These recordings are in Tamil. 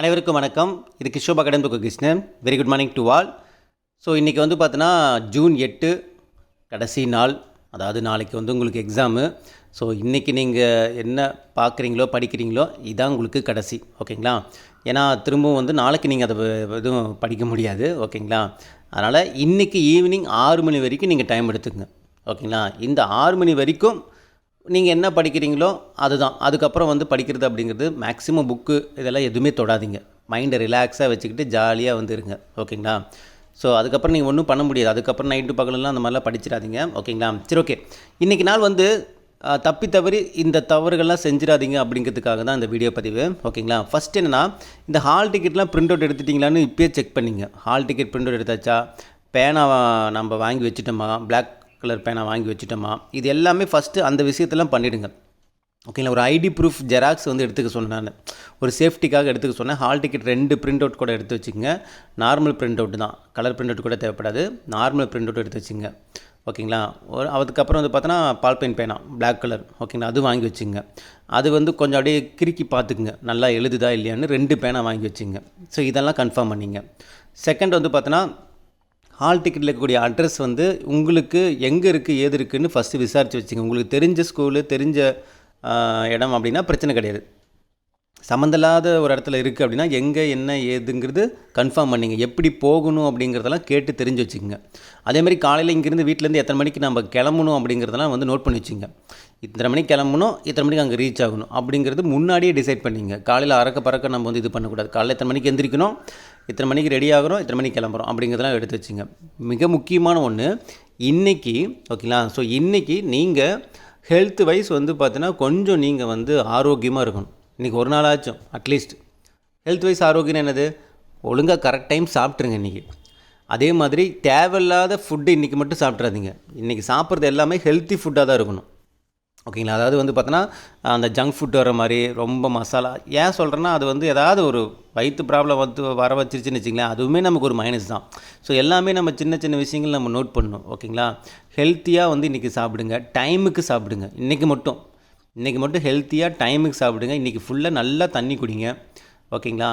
அனைவருக்கும் வணக்கம். இது கிஷோபா கடன் துக்க Krishnan. Very good morning to all so இன்றைக்கி வந்து பார்த்தோன்னா ஜூன் எட்டு கடைசி நாள். அதாவது நாளைக்கு வந்து உங்களுக்கு எக்ஸாமு ஸோ இன்றைக்கி நீங்கள் என்ன பார்க்குறீங்களோ படிக்கிறீங்களோ இதான் உங்களுக்கு கடைசி. ஓகேங்களா? ஏன்னா திரும்பவும் வந்து நாளைக்கு நீங்கள் அதை எதுவும் படிக்க முடியாது. ஓகேங்களா? அதனால் இன்றைக்கி ஈவினிங் ஆறு மணி வரைக்கும் நீங்கள் டைம் எடுத்துக்கங்க. ஓகேங்களா? இந்த ஆறு மணி வரைக்கும் நீங்கள் என்ன படிக்கிறீங்களோ அதுதான். அதுக்கப்புறம் வந்து படிக்கிறது அப்படிங்கிறது மேக்ஸிமம் புக்கு இதெல்லாம் எதுவுமே தொடாதீங்க. மைண்டை ரிலாக்ஸாக வச்சுக்கிட்டு ஜாலியாக வந்து இருங்க ஓகேங்களா ஸோ அதுக்கப்புறம் நீங்கள் ஒன்றும் பண்ண முடியாது. அதுக்கப்புறம் நைட்டு பகலெல்லாம் அந்த மாதிரிலாம் படிச்சிடாதீங்க. ஓகேங்களா சரி ஓகே இன்றைக்கி நாள் வந்து தப்பி தவறி இந்த தவறுகள்லாம் செஞ்சிடாதீங்க அப்படிங்கிறதுக்காக தான் இந்த வீடியோ பதிவு. ஓகேங்களா ஃபஸ்ட் என்னென்னா இந்த ஹால் டிக்கெட்லாம் பிரிண்ட் அவுட் எடுத்துட்டிங்களான்னு இப்போயே செக் பண்ணிங்க. ஹால் டிக்கெட் பிரிண்ட் அவுட் எடுத்தாச்சா? பேனா நம்ம வாங்கி வச்சுட்டோமா? பிளாக் கலர் பேனா வாங்கி வச்சுட்டோமா? இது எல்லாமே ஃபஸ்ட்டு அந்த விஷயத்தெல்லாம் பண்ணிவிடுங்க ஓகேங்களா ஒரு ஐடி ப்ரூஃப் ஜெராக்ஸ் வந்து எடுத்துக்க சொன்னேன் நான். ஒரு சேஃப்டிக்காக எடுத்துக்க சொன்னேன். ஹால் டிக்கெட் ரெண்டு பிரிண்ட் அவுட் கூட எடுத்து வச்சுக்கோங்க. நார்மல் பிரிண்ட் அவுட் தான். கலர் பிரிண்ட் அவுட் கூட தேவைப்படாது. நார்மல் பிரிண்ட் அவுட் எடுத்து வச்சுங்க ஓகேங்களா ஒரு அதுக்கப்புறம் வந்து பார்த்தோன்னா பால் பெயின் பேனா பிளாக் கலர் ஓகேங்களா அது வாங்கி வச்சுங்க அது வந்து கொஞ்சம் அப்படியே கிறுக்கி பார்த்துக்குங்க. நல்லா எழுதுதா இல்லையான்னு ரெண்டு பேனா வாங்கி வச்சுங்க ஸோ இதெல்லாம் கன்ஃபார்ம் பண்ணிங்க. செகண்ட் வந்து பார்த்தோன்னா ஹால் டிக்கெட்டில் இருக்கக்கூடிய அட்ரஸ் வந்து உங்களுக்கு எங்கே இருக்குது ஏது இருக்குதுன்னு ஃபஸ்ட்டு விசாரித்து வச்சுங்க. உங்களுக்கு தெரிஞ்ச ஸ்கூலு தெரிஞ்ச இடம் அப்படின்னா பிரச்சனை கிடையாது. சம்மந்தமில்லாத ஒரு இடத்துல இருக்குது அப்படின்னா எங்கே என்ன ஏதுங்கிறது கன்ஃபார்ம் பண்ணிங்க. எப்படி போகணும் அப்படிங்கிறதெல்லாம் கேட்டு தெரிஞ்சு வச்சுக்கோங்க. அதேமாதிரி காலையில் இங்கேருந்து வீட்டிலேருந்து எத்தனை மணிக்கு நம்ம கிளம்பணும் அப்படிங்கிறதெல்லாம் வந்து நோட் பண்ணி வச்சுங்க இத்தனை மணிக்கு கிளம்பணும் இத்தனை மணிக்கு அங்கே ரீச் ஆகணும். அப்படிங்கிறது முன்னாடியே டிசைட் பண்ணிங்க. காலையில் அறக்க பறக்க நம்ம வந்து இது பண்ணக்கூடாது. காலையில் எத்தனை மணிக்கு எந்திரிக்கணும் இத்தனை மணிக்கு ரெடி ஆகிறோம் இத்தனை மணிக்கு கிளம்புறோம் அப்படிங்கிறதெல்லாம் எடுத்து வச்சுங்க. மிக முக்கியமான ஒன்று இன்றைக்கி ஓகேங்களா ஸோ இன்றைக்கி நீங்கள் ஹெல்த் வைஸ் வந்து பார்த்தீங்கன்னா கொஞ்சம் நீங்கள் வந்து ஆரோக்கியமாக இருக்கணும். இன்றைக்கி ஒரு நாளாச்சும் அட்லீஸ்ட் ஹெல்த் வைஸ் ஆரோக்கியம் என்னது? ஒழுங்காக கரெக்ட் டைம் சாப்பிட்ருங்க இன்றைக்கி அதே மாதிரி தேவையில்லாத ஃபுட்டு இன்றைக்கி மட்டும் சாப்பிட்றாதீங்க இன்றைக்கி சாப்பிட்றது எல்லாமே ஹெல்த்தி ஃபுட்டாக தான் இருக்கணும். ஓகேங்களா? அதாவது வந்து பார்த்தோன்னா அந்த ஜங்க் ஃபுட் வர மாதிரி ரொம்ப மசாலா. ஏன் சொல்கிறேன்னா அது வந்து ஏதாவது ஒரு வயிற்று ப்ராப்ளம் வந்து வர வச்சிருச்சுன்னு வச்சிங்களேன் அதுவுமே நமக்கு ஒரு மைனஸ் தான். ஸோ எல்லாமே நம்ம சின்ன சின்ன விஷயங்கள் நம்ம நோட் பண்ணணும் ஓகேங்களா? ஹெல்த்தியாக வந்து இன்றைக்கி சாப்பிடுங்க. டைமுக்கு சாப்பிடுங்க. இன்றைக்கி மட்டும். இன்றைக்கி மட்டும் ஹெல்த்தியாக டைமுக்கு சாப்பிடுங்க. இன்றைக்கி ஃபுல்லாக நல்லா தண்ணி குடிங்க. ஓகேங்களா?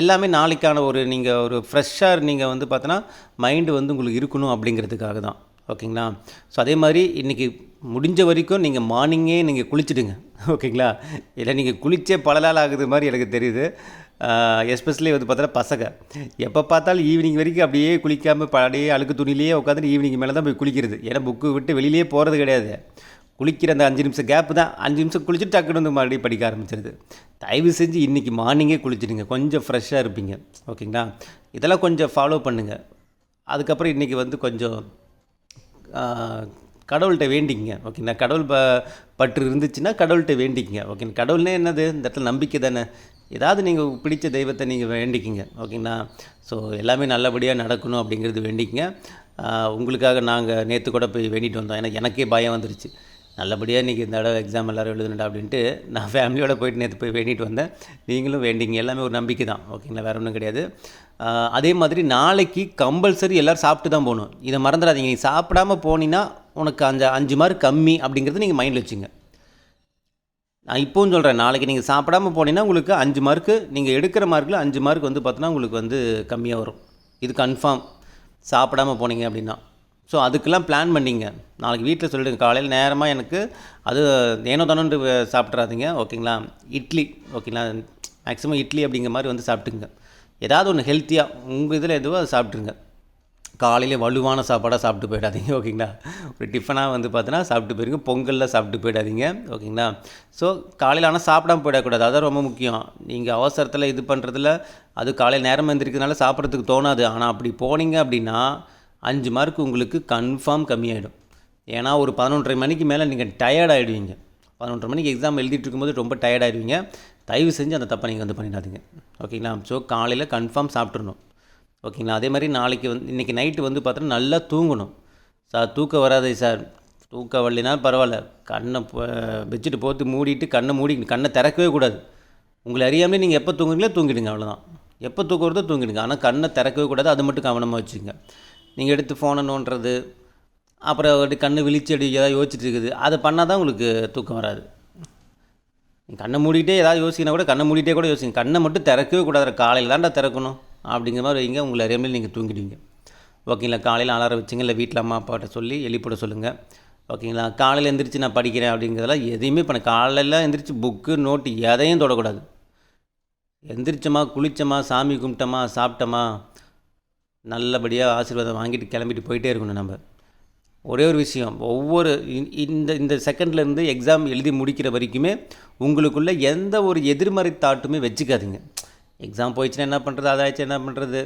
எல்லாமே நாளைக்கான ஒரு நீங்கள் ஒரு ஃப்ரெஷ்ஷாக நீங்கள் வந்து பார்த்தோன்னா மைண்டு வந்து உங்களுக்கு இருக்கணும் அப்படிங்கிறதுக்காக தான். ஓகேங்களா? ஸோ அதே மாதிரி இன்றைக்கி முடிஞ்ச வரைக்கும் நீங்கள் மார்னிங்கே நீங்கள் குளிச்சுடுங்க. ஓகேங்களா? இல்லை நீங்கள் குளிச்சே பல நாள் ஆகுது மாதிரி எனக்கு தெரியுது. எஸ்பெஷலி வந்து பார்த்தோன்னா பசங்க. எப்போ பார்த்தாலும் ஈவினிங் வரைக்கும் அப்படியே குளிக்காமல் பழைய அழுக்கு துணிலேயே உட்காந்துட்டு ஈவினிங் மேலே தான் போய் குளிக்கிறது. ஏன்னா புக்கு விட்டு வெளியிலே போகிறது கிடையாது. குளிக்கிற அந்த அஞ்சு நிமிஷம் கேப்பு தான். அஞ்சு நிமிஷம் குளிச்சுட்டு டக்குன்னு வந்து மறுபடியும் படிக்க ஆரம்பிச்சிருது. தயவு செஞ்சு இன்றைக்கி மார்னிங்கே குளிச்சிடுங்க. கொஞ்சம் ஃப்ரெஷ்ஷாக இருப்பீங்க. ஓகேங்களா? இதெல்லாம் கொஞ்சம் ஃபாலோ பண்ணுங்கள் அதுக்கப்புறம் இன்றைக்கி வந்து கொஞ்சம் கடவுள்கிட்ட வேண்டிக்கங்க. ஓகேங்களா கடவுள் ப பற்று இருந்துச்சுன்னா கடவுள்கிட்ட வேண்டிக்கங்க. ஓகேங்க கடவுள்னே என்னது? இந்த இடத்துல நம்பிக்கை தானே? ஏதாவது நீங்கள் பிடிச்ச தெய்வத்தை நீங்கள் வேண்டிக்கிங்க. ஓகேங்களா? ஸோ எல்லாமே நல்லபடியாக நடக்கணும் அப்படிங்கிறது வேண்டிக்கங்க. உங்களுக்காக நாங்கள் நேற்று கூட போய் வேண்டிட்டு வந்தோம். ஏன்னா எனக்கே பயம் வந்துருச்சு. நல்லபடியாக இன்றைக்கி இந்த தடவை எக்ஸாம் எல்லோரும் எழுதணும்டா அப்படின்ட்டு நான் ஃபேமிலியோடு போயிட்டு நேற்று போய் வேண்டிட்டு வந்தேன். நீங்களும் வேண்டிங்க. எல்லாமே ஒரு நம்பிக்கை தான். ஓகேங்களா வேறு ஒன்றும் கிடையாது. அதே மாதிரி நாளைக்கு கம்பல்சரி எல்லோரும் சாப்பிட்டு தான் போகணும். இதை மறந்துடாதீங்க. நீ சாப்பிடாம போனீங்கன்னா உனக்கு அஞ்சு அஞ்சு மார்க் கம்மி அப்படிங்கிறது நீங்கள் மைண்டில் வச்சுங்க. நான் இப்போவும் சொல்கிறேன் நாளைக்கு நீங்கள் சாப்பிடாம போனீங்கன்னா உங்களுக்கு அஞ்சு மார்க்கு நீங்கள் எடுக்கிற மார்க்கில் அஞ்சு மார்க் வந்து பார்த்தோன்னா உங்களுக்கு வந்து கம்மியாக வரும். இது கன்ஃபார்ம் சாப்பிடாம போனீங்க அப்படின்னா. ஸோ அதுக்கெல்லாம் பிளான் பண்ணிங்க. நாளைக்கு வீட்டில் சொல்லிடுங்க. காலையில் நேரமாக எனக்கு அது ஏனோ தானோன்று சாப்பிட்றாதீங்க ஓகேங்களா? இட்லி. ஓகேங்களா? மேக்ஸிமம் இட்லி அப்படிங்கிற மாதிரி வந்து சாப்பிட்டுங்க ஏதாவது ஒன்று ஹெல்த்தியாக உங்கள் இதில் எதுவோ அதை சாப்பிட்ருங்க காலையில் வலுவான சாப்பாடாக சாப்பிட்டு போயிடாதீங்க. ஓகேங்களா? ஒரு டிஃபனாக வந்து பார்த்தீங்கன்னா சாப்பிட்டு போயிருங்க. பொங்கலில் சாப்பிட்டு போயிடாதீங்க. ஓகேங்களா? ஸோ காலையில் ஆனால் சாப்பிடாம போயிடக்கூடாது. அதான் ரொம்ப முக்கியம். நீங்கள் அவசரத்தில் இது பண்ணுறதுல அது காலையில் நேரம் எந்திரிக்கிறதுனால சாப்பிட்றதுக்கு தோணாது. ஆனால் அப்படி போனீங்க அப்படின்னா அஞ்சு மார்க் உங்களுக்கு கன்ஃபார்ம் கம்மியாயிடும். ஏன்னா ஒரு பதினொன்றரை மணிக்கு மேலே நீங்கள் டயர்ட் ஆகிடுவீங்க பதினொன்றரை மணிக்கு எக்ஸாம் எழுதிட்டு இருக்கும்போது ரொம்ப டயர்ட் ஆகிடுவீங்க தயவு செஞ்சு அந்த தப்பை நீங்கள் வந்து பண்ணிடாதீங்க. ஓகேங்களா? ஸோ காலையில் கன்ஃபார்ம் சாப்பிட்றணும் ஓகேங்களா? அதே மாதிரி நாளைக்கு வந்து இன்றைக்கி நைட்டு வந்து பார்த்தோன்னா நல்லா தூங்கணும். சார் தூக்கம் வராதே சார். தூக்கம் வரலினாலும் பரவாயில்ல. கண்ணை வச்சுட்டு போட்டு மூடிட்டு கண்ணை மூடி கண்ணை திறக்கவே கூடாது. உங்களை அறியாமலே நீங்கள் எப்போ தூங்குறீங்களோ தூங்கிடுங்க அவ்வளோதான் எப்போ தூக்குறதோ தூங்கிடுங்க. ஆனால் கண்ணை திறக்கவே கூடாது. அது மட்டும் கவனமாக வச்சுங்க நீங்கள் எடுத்து ஃபோனை நோண்டுறது அப்புறம் அப்படி கண்ணு விழிச்சு ஏதாவது யோசிச்சுட்டு இருக்குது. அதை பண்ணால் தான் உங்களுக்கு தூக்கம் வராது. கண்ணை மூடிட்டே ஏதாவது யோசிக்கணும் கூட கண்ணை மூடிட்டே கூட யோசிங்க. கண்ணை மட்டும் திறக்கவே கூடாது. காலையில் தான்டா திறக்கணும். அப்படிங்கிற மாதிரி வைங்க. உங்களை அறியாமல் நீங்கள் தூங்கிடுவீங்க. ஓகேங்களா காலையில் அலாரம் வச்சுங்க. இல்லை வீட்டில் அம்மா அப்பாட்ட சொல்லி எழுப்பிட சொல்லுங்கள் ஓகேங்களா காலையில் எந்திரிச்சு நான் படிக்கிறேன் அப்படிங்கிறதெல்லாம் எதையுமே பண்ண காலையில் எந்திரிச்சு புக்கு நோட்டு எதையும் தொடக்கூடாது. எந்திரிச்சோமா குளிச்சோமா சாமி கும்பிட்டோமா சாப்பிட்டோமா நல்லபடியாக ஆசீர்வாதம் வாங்கிட்டு கிளம்பிட்டு போயிட்டே இருக்கணும் நம்ம. ஒரே ஒரு விஷயம் ஒவ்வொரு இந்த இந்த செகண்ட்லேருந்து எக்ஸாம் எழுதி முடிக்கிற வரைக்குமே உங்களுக்குள்ள எந்த ஒரு எதிர்மறை தாட்டுமே வச்சுக்காதீங்க. எக்ஸாம் போயிடுச்சுன்னா என்ன பண்ணுறது அதாச்சும் என்ன பண்ணுறது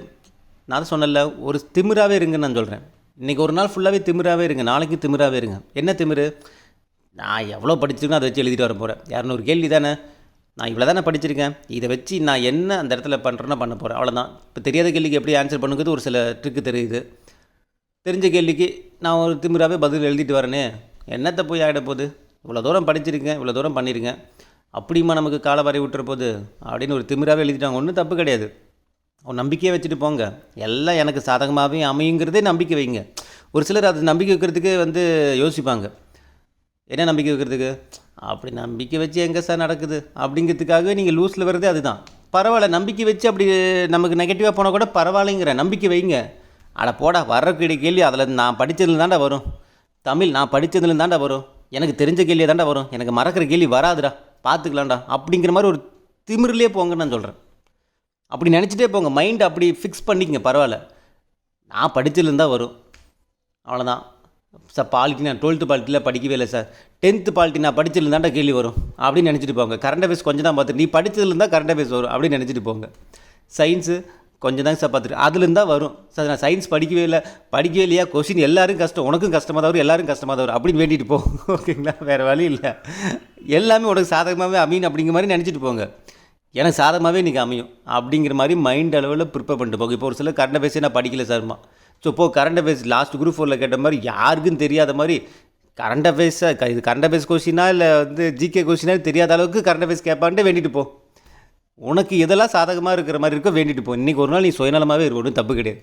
நான் சொன்னல ஒரு திமிராகவே இருங்கன்னு நான் சொல்கிறேன் இன்றைக்கி ஒரு நாள் ஃபுல்லாகவே திமிராகவே இருங்க நாளைக்கு திமிராகவே இருங்க. என்ன திமிரு? நான் எவ்வளோ படிச்சிருக்கேனோ அதை வச்சு எழுதிட்டு வர போகிறேன் இரநூறு கேள்வி தானே நான் இவ்வளோ தானே படிச்சிருக்கேன். இதை வச்சு நான் என்ன அந்த இடத்துல பண்ணுறேன்னா பண்ண போகிறேன் அவ்வளோதான் இப்போ தெரியாத கேள்விக்கு எப்படி ஆன்சர் பண்ணுங்கிறது ஒரு சில ட்ரிக்கு தெரியுது. தெரிஞ்ச கேள்விக்கு நான் ஒரு திமிராவே பதில் எழுதிட்டு வரேனே. என்னத்தை போய் ஆகிட போகுது? இவ்வளோ தூரம் படிச்சிருக்கேன். இவ்வளோ தூரம் பண்ணியிருக்கேன் அப்படிமா நமக்கு காலவரை விட்டுற அப்படின்னு ஒரு திமிராவே எழுதிட்டாங்க. ஒன்றும் தப்பு கிடையாது. ஒரு நம்பிக்கையை வச்சுட்டு போங்க. எல்லாம் எனக்கு சாதகமாகவே அமையுங்கிறதே நம்பிக்கை வைங்க. ஒரு சிலர் அது நம்பிக்கை வைக்கிறதுக்கு வந்து யோசிப்பாங்க. என்ன நம்பிக்கை வைக்கிறதுக்கு? அப்படி நம்பிக்கை வச்சு எங்கே சார் நடக்குது? அப்படிங்கிறதுக்காகவே நீங்கள் லூஸில் வர்றதே அதுதான். பரவாயில்ல நம்பிக்கை வச்சு அப்படி நமக்கு நெகட்டிவாக போனால் கூட பரவாயில்லைங்கிற நம்பிக்கை வைங்க. அட போடா வர்றக்கூடிய கேள்வி அதில் நான் படித்ததுல தாண்டா வரும். தமிழ் நான் படித்ததுல தாண்டா வரும். எனக்கு தெரிஞ்ச கேள்வியை தாண்டா வரும். எனக்கு மறக்கிற கேள்வி வராதுடா பார்த்துக்கலாம்டா அப்படிங்கிற மாதிரி ஒரு திமிரிலே போங்கன்னு நான் சொல்கிறேன் அப்படி நினச்சிட்டே போங்க. மைண்ட் அப்படி ஃபிக்ஸ் பண்ணிக்கங்க பரவாயில்ல. நான் படிச்சதுலேருந்து வரும். அவ்வளோதான் சார் பாலிட்டி நான் டுவெல்த்து பாலிட்டியில் படிக்கவே இல்லை சார். டென்த்து பாலிட்டி நான் படிச்சதுலேருந்தாண்டா கேள்வி வரும். அப்படின்னு நினச்சிட்டு போங்க. கரண்ட் அஃபேர்ஸ் கொஞ்சம் தான் பார்த்துட்டு நீ படித்ததுலேருந்தால் கரண்ட் அஃபேர்ஸ் வரும் அப்படின்னு நினச்சிட்டு போங்க. சயின்ஸு கொஞ்சம் தான் சார் பார்த்துட்டு அதுலேருந்து தான் வரும். சார் நான் சயின்ஸ் படிக்கவே இல்லை. படிக்கவே இல்லையா? கொஷின் எல்லாரும் கஷ்டம் உனக்கும் கஷ்டமாக தான் வரும் எல்லாரும் கஷ்டமாக தான் வரும். அப்படின்னு வேண்டிட்டு போ. ஓகேங்களா? வேறு வழி இல்லை. எல்லாமே உனக்கு சாதகமாகவே அமீன் அப்படிங்கிற மாதிரி நினச்சிட்டு போங்க. எனக்கு சாதகமாகவே இன்றைக்கி அமையும். அப்படிங்கிற மாதிரி மைண்ட் அளவில் ப்ரிப்பேர் பண்ணிட்டு போங்க. இப்போ ஒரு சில கரண்ட் அஃபேர்ஸே நான் படிக்கல சார்மா. ஸோ இப்போ கரண்ட் அஃபேர்ஸ் லாஸ்ட் குரூப் ஃபோரில் கேட்ட மாதிரி யாருக்கும் தெரியாத மாதிரி கரண்ட் அஃபேர்ஸாக இது கரண்ட் அஃபேர்ஸ் கொஸ்டினா இல்லை வந்து ஜிகே கொஸ்டினா தெரியாத அளவுக்கு கரண்ட் அஃபேர்ஸ் கேட்பான்ட்டு வேண்டிட்டு போ. உனக்கு எதெல்லாம் சாதகமாக இருக்கிற மாதிரி இருக்கோ வேண்டிட்டு போ. இன்றைக்கி ஒரு நாள் நீ சுயநலமாகவே இருக்கும் ஒன்றும் தப்பு கிடையாது.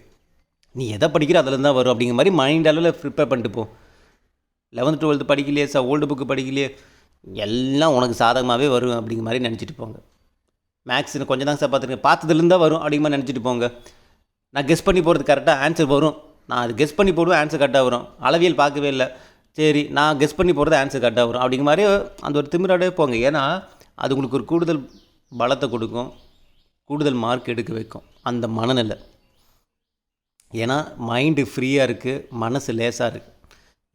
நீ எதை படிக்கிற அதில் தான் வரும் அப்படிங்கிற மாதிரி மைண்ட் அளவில் ப்ரிப்பேர் பண்ணிட்டு போ. லெவன்த் டுவெல்த்து படிக்கலையே சார் ஓல்டு புக்கு படிக்கலையே எல்லாம் உனக்கு சாதகமாகவே வரும் அப்படிங்கிற மாதிரி நினச்சிட்டு போங்க. மேக்ஸ் கொஞ்சம் தான் சார் பார்த்துருக்கேன் பார்த்ததுலேருந்து தான் வரும் அப்படிங்கிற மாதிரி நினச்சிட்டு போங்க. நான் கெஸ் பண்ணி போகிறது கரெக்டாக ஆன்சர் வரும். நான் அது கெஸ் பண்ணி போடுவேன் ஆன்சர் கரெக்டாக வரும். அளவியல் பார்க்கவே இல்லை. சரி நான் கெஸ் பண்ணி போகிறது ஆன்சர் கரெக்டாக வரும். அப்படிங்கிற மாதிரி அந்த ஒரு திமிராடே போங்க. ஏன்னா அது உங்களுக்கு ஒரு கூடுதல் பலத்தை கொடுக்கும். கூடுதல் மார்க் எடுக்க வைக்கும். அந்த மனநிலை. ஏன்னா மைண்டு ஃப்ரீயாக இருக்குது மனசு லேசாக இருக்குது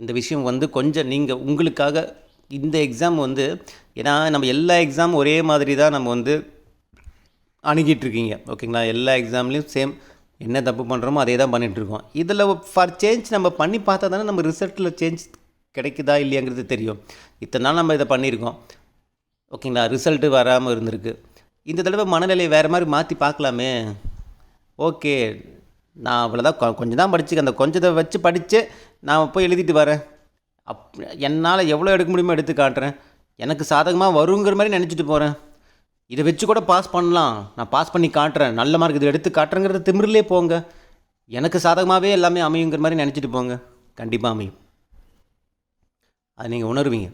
இந்த விஷயம் வந்து கொஞ்சம் நீங்கள் உங்களுக்காக இந்த எக்ஸாம் வந்து ஏன்னா நம்ம எல்லா எக்ஸாமும் ஒரே மாதிரி தான் நம்ம வந்து அணுகிட்டு இருக்கீங்க. ஓகேங்களா எல்லா எக்ஸாம்லேயும் சேம் என்ன தப்பு பண்ணுறோமோ அதே தான் பண்ணிகிட்ருக்கோம் இதில் ஃபார் சேஞ்ச் நம்ம பண்ணி பார்த்தா தானே நம்ம ரிசல்ட்டில் சேஞ்ச் கிடைக்குதா இல்லையாங்கிறது தெரியும். இத்தனை நாள் நம்ம இதை பண்ணியிருக்கோம். ஓகேங்களா? ரிசல்ட்டு வராமல் இருந்திருக்கு. இந்த தடவை மனநிலையை வேறு மாதிரி மாற்றி பார்க்கலாமே. ஓகே. நான் அவ்வளோதான் கொஞ்சம் தான் படிச்சுக்க. அந்த கொஞ்சத்தை வச்சு படித்து நான் போய் எழுதிட்டு வரேன். அப் என்னால் எவ்வளோ எடுக்க முடியுமோ எடுத்து காட்டுறேன். எனக்கு சாதகமாக வருங்கிற மாதிரி நினச்சிட்டு போகிறேன் இதை வச்சு கூட பாஸ் பண்ணலாம். நான் பாஸ் பண்ணி காட்டுறேன். நல்ல மார்க் இதை எடுத்து காட்டுறேங்கிறத திமிரிலே போங்க. எனக்கு சாதகமாகவே எல்லாமே அமையுங்கிற மாதிரி நினச்சிட்டு போங்க. கண்டிப்பாக அமையும். அதை நீங்கள் உணர்வீங்க.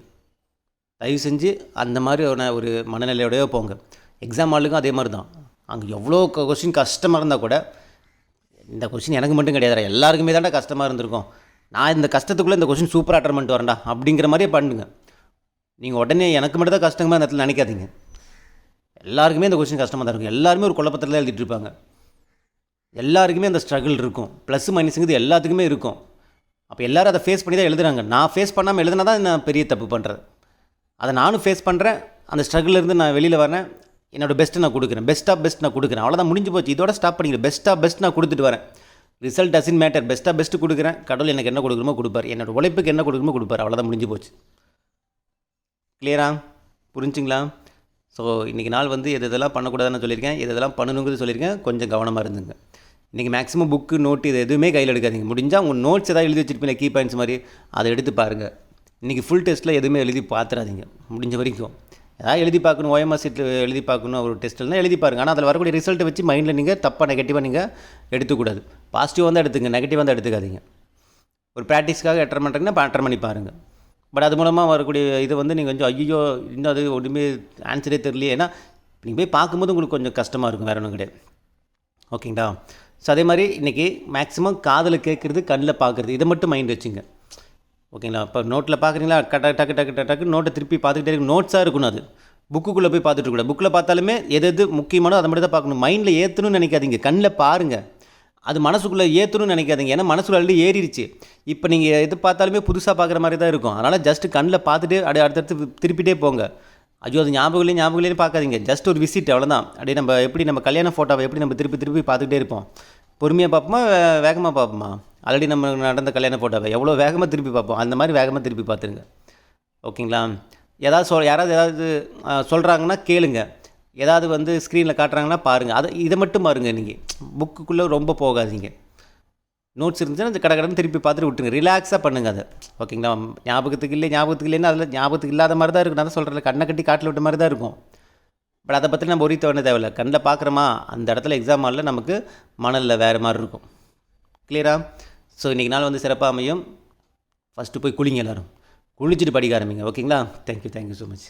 தயவு செஞ்சு அந்த மாதிரி ஒரு மனநிலையோடய போங்க. எக்ஸாம் ஆளுக்கும் அதே மாதிரி தான். அங்கே எவ்வளோ கொஸ்டின் கஷ்டமாக இருந்தால் கூட இந்த கொஸ்டின் எனக்கு மட்டும் கிடையாதுடா எல்லாருக்குமே தான்டா கஷ்டமாக இருந்திருக்கும். நான் இந்த கஷ்டத்துக்குள்ளே இந்த கொஸ்டின் சூப்பராக அட்டன் பண்ணிட்டு வரேன்டா அப்படிங்கிற மாதிரியே பண்ணுங்க. நீங்கள் உடனே எனக்கு மட்டும் தான் கஷ்டமாக இருந்த இடத்துல நினைக்காதீங்க. எல்லாருக்குமே இந்த கொஸ்டின் கஷ்டமாக தான் இருக்கும். எல்லாருமே ஒரு குழப்பத்தில் தான் எழுதிட்டு இருப்பாங்க. எல்லாருக்குமே அந்த ஸ்ட்ரகிள் இருக்கும். ப்ளஸ் மைனஸுங்கிறது எல்லாத்துக்குமே இருக்கும். அப்போ எல்லாரும் அதை ஃபேஸ் பண்ணி தான் எழுதுறாங்க. நான் ஃபேஸ் பண்ணாமல் எழுதுனா தான் நான் பெரிய தப்பு பண்ணுறது அதை நானும் ஃபேஸ் பண்ணுறேன் அந்த ஸ்ட்ரகிள்லேருந்து நான் வெளியில் வரேன் என்னோட பெஸ்ட்டை நான் கொடுக்குறேன். பெஸ்ட் ஆஃப் பெஸ்ட் நான் கொடுக்குறேன். அவ்வளோதான் முடிஞ்சு போச்சு. இதோட ஸ்டாப் பண்ணிக்கிறேன் பெஸ்ட் ஆஃப் பெஸ்ட் நான் கொடுத்துட்டு வரேன். ரிசல்ட் டசின் மேட்டர் பெஸ்ட்டாக பெஸ்ட்டு கொடுக்குறேன். கடவுள் எனக்கு என்ன கொடுக்குறமோ கொடுப்பார். என்னோடய உழைப்புக்கு என்ன கொடுக்குறமோ கொடுப்பார். அவ்வளோதான் முடிஞ்சு போச்சு. கிளியரா புரிஞ்சுங்களா? ஸோ இன்றைக்கி நாள் வந்து எது இதெல்லாம் பண்ணக்கூடாதுன்னு சொல்லியிருக்கேன். எது இதெல்லாம் பண்ணணுங்கிறது சொல்லியிருக்கேன். கொஞ்சம் கவனமாக இருந்துங்க. இன்றைக்கி மேக்ஸிமம் புக்கு நோட்டு இது எதுவுமே கையில் எடுக்காதீங்க. முடிஞ்சால் உங்கள் நோட்ஸ் ஏதாவது எழுதி வச்சுருப்பீங்க கீ பாயிண்ட்ஸ் மாதிரி. அதை எடுத்து பாருங்கள் இன்றைக்கி ஃபுல் டெஸ்ட்டில் எதுவுமே எழுதி பார்த்துறாதீங்க முடிஞ்ச வரைக்கும். ஏதாவது எழுதி பார்க்கணும். ஓஎம்ஆர் சீட்டில் எழுதி பார்க்கணும். ஒரு டெஸ்ட்டில்னா எழுதி பாருங்க. ஆனால் அதில் வரக்கூடிய ரிசல்ட்டை வச்சு மைண்டில் நீங்கள் தப்பாக நெகட்டிவாக நீங்கள் எடுத்துக்கூடாது. பாசிட்டிவாக தான் எடுத்துங்க. நெகட்டிவாக தான் எடுத்துக்காதீங்க. ஒரு ப்ராக்டிஸ்க்காக எட்டரை பண்ணுறீங்கன்னா அட்டன் பண்ணி பாருங்கள் பட் அது மூலமாக வரக்கூடிய இது வந்து நீங்கள் கொஞ்சம் ஐயோ இன்னும் அது ஒன்றுமே ஆன்சரே தெரியலையே. ஏன்னா நீங்கள் போய் பார்க்கும்போது உங்களுக்கு கொஞ்சம் கஷ்டமாக இருக்கும் வேறு ஒன்றும் கிடையாது. ஓகேங்களா? ஸோ அதே மாதிரி இன்றைக்கி மேக்ஸிமம் காதில் கேட்குறது கண்ணில் பார்க்குறது இதை மட்டும் மைண்ட் வச்சுங்க. ஓகேங்களா? இப்போ நோட்டில் பார்க்குறீங்களா? கட்ட டக்கு டக்கு டக்கு டக்கு நோட்டை திருப்பி பார்த்துக்கிட்டே இருக்கு. நோட்ஸாக இருக்கணும் அது. புக்குக்குள்ளே போய் பார்த்துட்டு கூட புக்கில் பார்த்தாலுமே எது எது முக்கியமானோ அதை மட்டும் தான் பார்க்கணும். மைண்டில் ஏற்றணும்னு நினைக்காதீங்க. கண்ணில் பாருங்கள் அது மனசுக்குள்ளே ஏற்றணும்னு நினைக்காதீங்க. ஏன்னா மனசுக்குள்ள ஆல்ரெடி ஏறிடுச்சு இப்போ நீங்கள் எது பார்த்தாலுமே புதுசாக பார்க்குற மாதிரி தான் இருக்கும். அதனால் ஜஸ்ட் கண்ணில் பார்த்துட்டு அப்படியே அடுத்தடுத்து திருப்பிட்டே போங்க. ஐயோ அது ஞாபகம் ஞாபகம் இல்லையே பார்க்காதீங்க. ஜஸ்ட் ஒரு விசிட் அவ்வளோதான் அப்படியே நம்ம எப்படி நம்ம கல்யாண ஃபோட்டோவை எப்படி நம்ம திருப்பி திருப்பி பார்த்துக்கிட்டே இருப்போம். பொறுமையாக பார்ப்போமா வேகமாக பார்ப்போமா? ஆல்ரெடி நம்ம நடந்த கல்யாண ஃபோட்டோவை எவ்வளோ வேகமாக திருப்பி பார்ப்போம். அந்த மாதிரி வேகமாக திருப்பி பார்த்துருங்க. ஓகேங்களா? ஏதாவது சொல் யாராவது ஏதாவது சொல்கிறாங்கன்னா கேளுங்கள் ஏதாவது வந்து ஸ்க்ரீனில் காட்டுறாங்கன்னா பாருங்கள் அதை இதை மட்டும் பாருங்க நீங்கள் புக்குக்குள்ளே ரொம்ப போகாதீங்க. நோட்ஸ் இருந்துச்சுன்னா அந்த கடை கடன் திருப்பி பார்த்துட்டு விட்டுருங்க. ரிலாக்ஸாக பண்ணுங்கள் அதை. ஓகேங்களா ஞாபகத்துக்கு இல்லை ஞாபகத்துக்கு இல்லைன்னா அதில் ஞாபகத்துக்கு இல்லாத மாதிரி தான் இருக்கும். நான் தான் சொல்கிறேன் கண்ணை கட்டி காட்டில் விட்ட மாதிரி தான் இருக்கும். பட் அதை பற்றி நம்ம ஒரித்த வேண்டிய தேவையில்ல. கண்ணில் பார்க்குறோமா? அந்த இடத்துல எக்ஸாம் ஹாலில் நமக்கு மணலில் வேறு மாதிரி இருக்கும். கிளியரா ஸோ இன்றைக்கி நாள் வந்து சிறப்பாக அமையும். ஃபஸ்ட்டு போய் குளிங்க எல்லாரும். குளிச்சுட்டு படிக்க ஆரம்பிங்க. ஓகேங்களா தேங்க்யூ தேங்க்யூ ஸோ மச்